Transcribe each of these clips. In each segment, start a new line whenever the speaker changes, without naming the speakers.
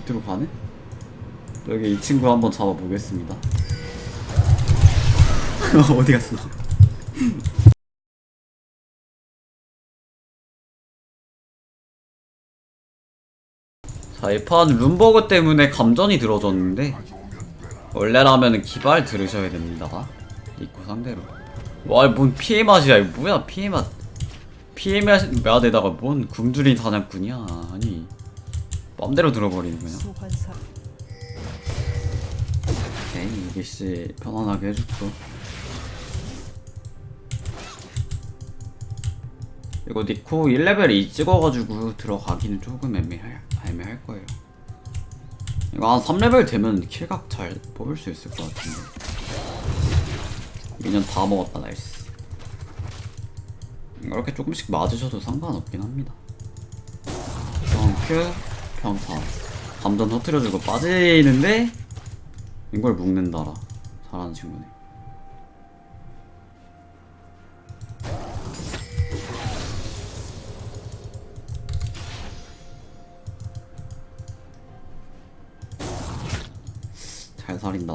밑으로 가네? 여기 이 친구 한번 잡아보겠습니다. 어디 갔어? 자, 이 판 룸버그 때문에 감전이 들어졌는데 원래라면 기발 들으셔야 됩니다. 입고 상대로. 와, 뭔 피해 맛이야? 이거 뭐야? 피해 맛. 피해 맛에다가 뭔 굶주린 사냥꾼이야? 아니, 맘대로 들어버리는.
소환사
오케이, 이게 씨 편안하게 해줬고. 이거 니코 1레벨 2 찍어가지고 들어가기는 조금 애매할, 애매할 거예요. 이거 한 3레벨 되면 킬각 잘 뽑을 수 있을 것 같은데. 미년 다 먹었다, 나이스. 이렇게 조금씩 맞으셔도 상관없긴 합니다. 평큐, 평타. 감전 터트려주고 빠지는데 이걸 묶는다라. 잘하는 친구네. 잘 살린다.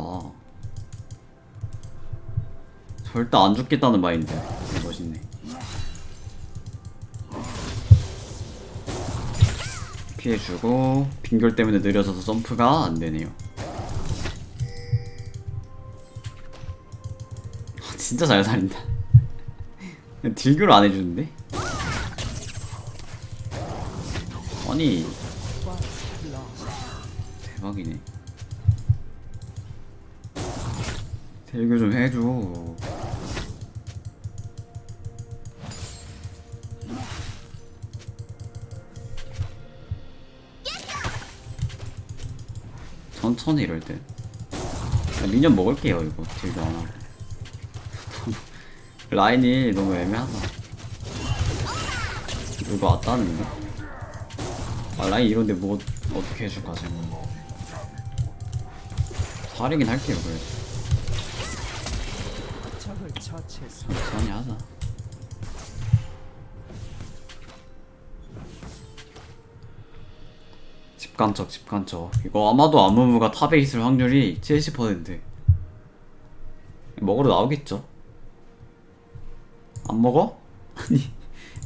절대 안 죽겠다는 마인드. 피해주고 빙결 때문에 느려져서 점프가 안 되네요. 아, 진짜 잘 살린다. 딜교를 안 해주는데? 아니 대박이네. 딜교 좀 해줘. 천천히 이럴 때. 야, 미니언 먹을게요 이거 딜도 안 하고. 라인이 너무 애매하다. 누가 왔다는데? 아 라인 이런데 뭐 어떻게 해줄까 지금. 살이긴 할게요 그래도. 천천히 하자. 집간척 집간척 이거 아마도 아무무가 탑에 있을 확률이 70% 먹으러 나오겠죠 안 먹어? 아니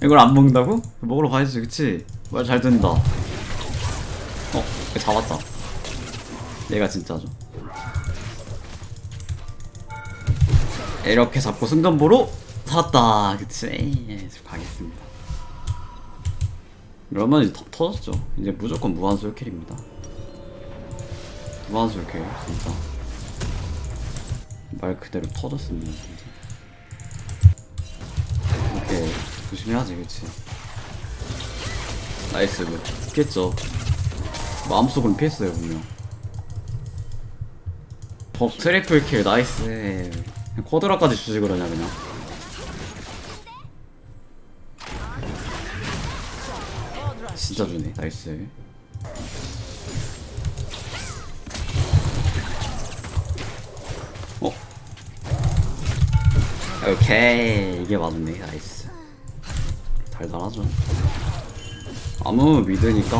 이걸 안 먹는다고? 먹으러 가야지 그치? 말잘 듣는다 어? 잡았다 얘가 진짜죠 이렇게 잡고 승전보로 살았다 그치 예, 가겠습니다 그러면 이제 터졌죠. 이제 무조건 무한 솔킬입니다. 무한 솔킬 진짜. 말 그대로 터졌습니다 진짜. 오케이 조심해야지 그치? 나이스 뭐 피했죠. 마음속으로 피했어요 분명. 법 트리플 킬 나이스. 쿼드라까지 주지 그러냐 그냥 진짜 주네. 나이스. 어? 오케이. 이게 맞네. 나이스. 달달하죠. 아무 믿으니까.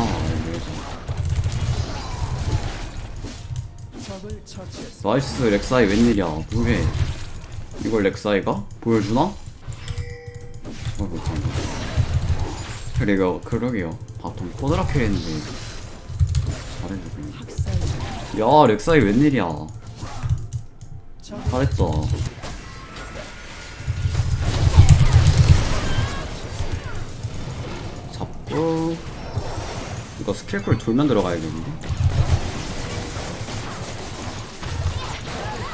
나이스. 렉사이 웬일이야. 뭐해? 이걸 렉사이가? 보여주나? 정말 못한다 그리고 그러게요 바텀 코드라킬 했는데. 잘해주고
학살
야 렉사이 웬일이야.
적
잘했어 잡고. 이거 스킬풀 돌면 들어가야겠는데?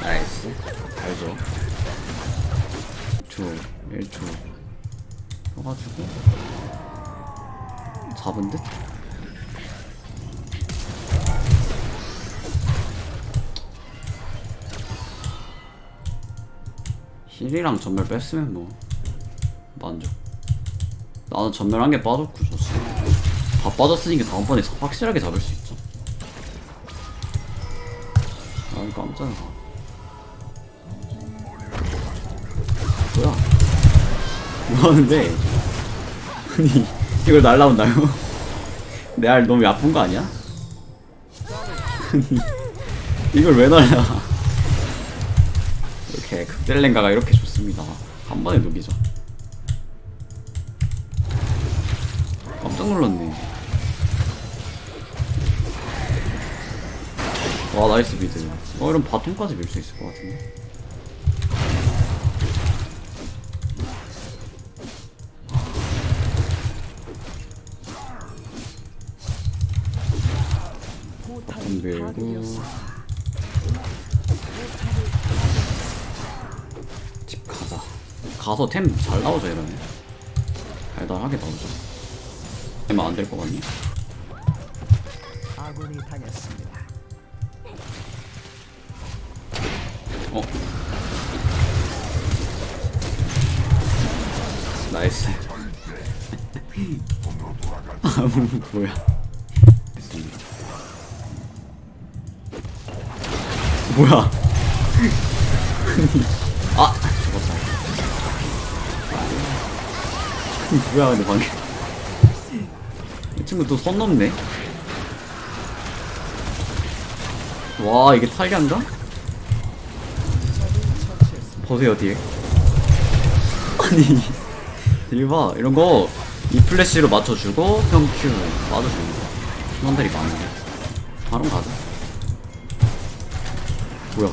나이스. 알죠. 2초 1초. 써가지고 잡은 듯? 힐이랑 전멸 뺐으면 뭐 만족. 나는 전멸 한 개 빠졌고 좋지 다 빠졌으니까 다음번에 확실하게 잡을 수 있죠. 아 깜짝이야. 뭐야? 뭐하는데? 아니 이걸 날라온다요? 내 알 너무 야쁜 거 아니야? 이걸 왜 날려? 이렇게 극델랭가가 이렇게 좋습니다. 한 번에 녹이죠. 깜짝 놀랐네. 와 나이스 비드. 어 이런 바통까지 밀 수 있을 것 같은데.
파괴되었습니다.
집 가자. 가서 템 잘 나오죠 이러면. 달달하게 나오죠. 템 안 될 것 같니?
아군이 당했습니다.
어. 나이스. 아, 뭐야. 뭐야. 아! 죽었다. 뭐야, 근데 방금. 이 친구 또 선 넘네? 와, 이게 탈리안가? 보세요 뒤에 아니 딜봐 이런 거 이 플래시로 맞춰주고 형큐 맞아주는 거 팀원들이 많은데 바로 가자 뭐야?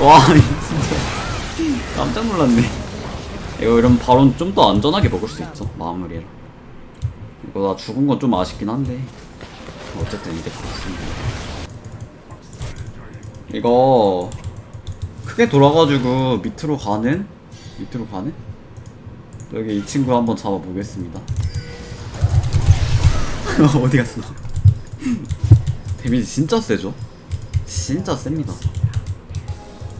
와 진짜. 깜짝 놀랐네. 이거 이러면 바론 좀더 안전하게 먹을 수 있죠 마무리를. 이거 나 죽은 건 좀 아쉽긴 한데. 어쨌든 이제 갔습니다. 이거 크게 돌아가지고 밑으로 가는? 밑으로 가는? 여기 이 친구 한번 잡아보겠습니다. 어디 갔어? 데미지 진짜 세죠? 진짜 셉니다.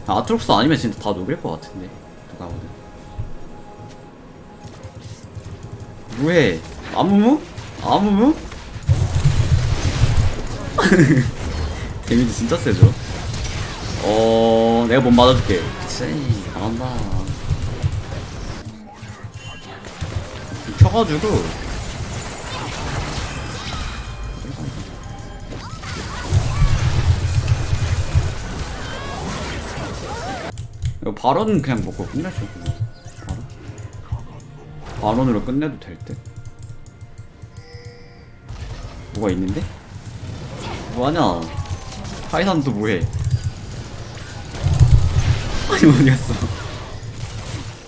아, 아트록스 아니면 진짜 다 녹일 것 같은데 누가 오든 뭐해? 아무무? 아무무? 데미지 진짜 세죠? 어, 내가 못 맞아줄게. 그치, 잘한다. 켜가지고. 이거 발언 그냥 먹고 끝내죠. 그냥. 발언. 발언으로 끝내도 될 듯. 뭐가 있는데? 뭐하냐? 파이산도 뭐해? 아니 어디 갔어?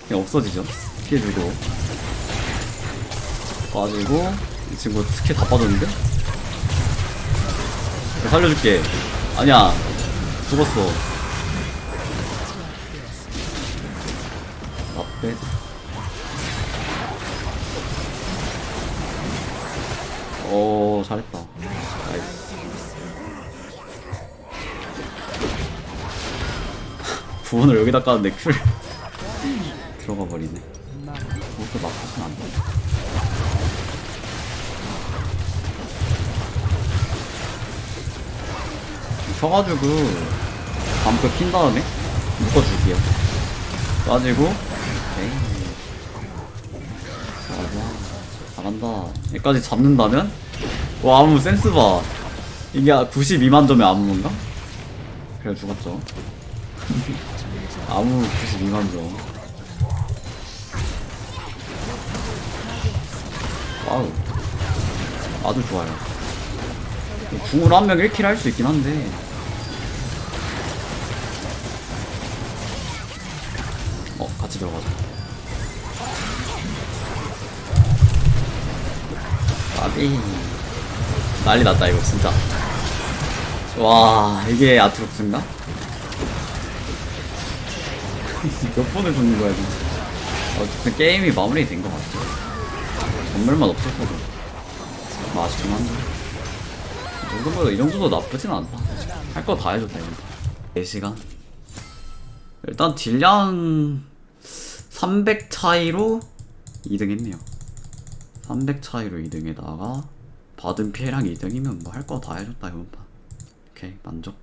그냥 없어지죠. 피해주고 빠지고 이 친구 스킬 다 빠졌는데? 살려줄게. 아니야 죽었어. 나빼. 오 잘했다. 나이스. 부분을 여기다 까는데 큐를 들어가 버리네. 막하면 안 돼. 쳐가지고 밤거 킨 다음에 묶어줄게요. 빠지고 에이 잘한다. 여기까지 잡는다면? 와 아무 센스 봐. 이게 92만 점의 아무인가? 그래 죽었죠 아무 92만 점. 와우. 아주 좋아요. 궁으로 한 명 1킬 할 수 있긴 한데. 어 같이 들어가자 아비 난리 났다 이거 진짜. 와 이게 아트록스인가? 몇 번을 죽는 거야 진짜 어쨌든 게임이 마무리 된 것 같아. 전멸만 없었어도 뭐 아쉽긴 한데. 이 정도면 이 정도도 나쁘진 않다. 할 거 다 해줬다 이거 4시간. 일단 딜량 300 차이로 2등 했네요 300 차이로 2등에다가 받은 피해량 2등이면 뭐 할 거 다 해줬다 이번 판. 오케이 만족